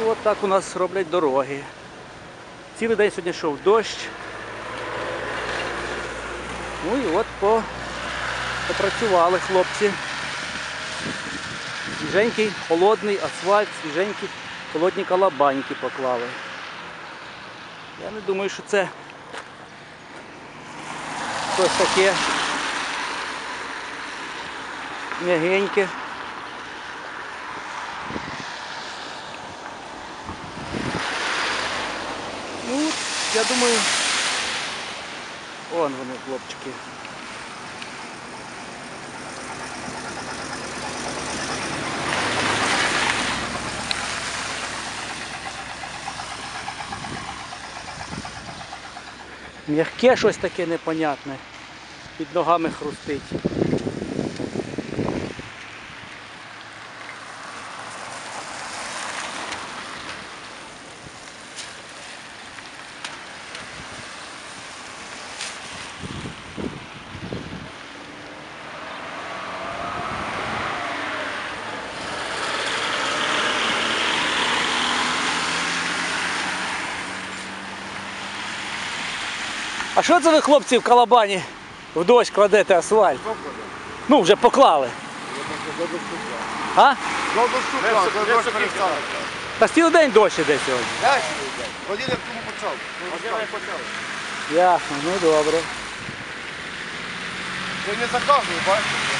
Ну, от так у нас роблять дороги. Цілий день сьогодні йшов дощ. Ну і от по... попрацювали хлопці. Свіженький, холодний асфальт, свіженькі холодні калабаньки поклали. Я не думаю, що це щось таке м'ягеньке. Ну, я думаю, вон вони, хлопчики. М'яке щось таке непонятне. Під ногами хрустить. А що це ви, хлопці, в калабані в дощ кладете асфальт? Ну, вже поклали. А? Та цілий день дощ іде сьогодні. Один як тому почав. Ясно, ну добре. Ти не заказує, бачиш?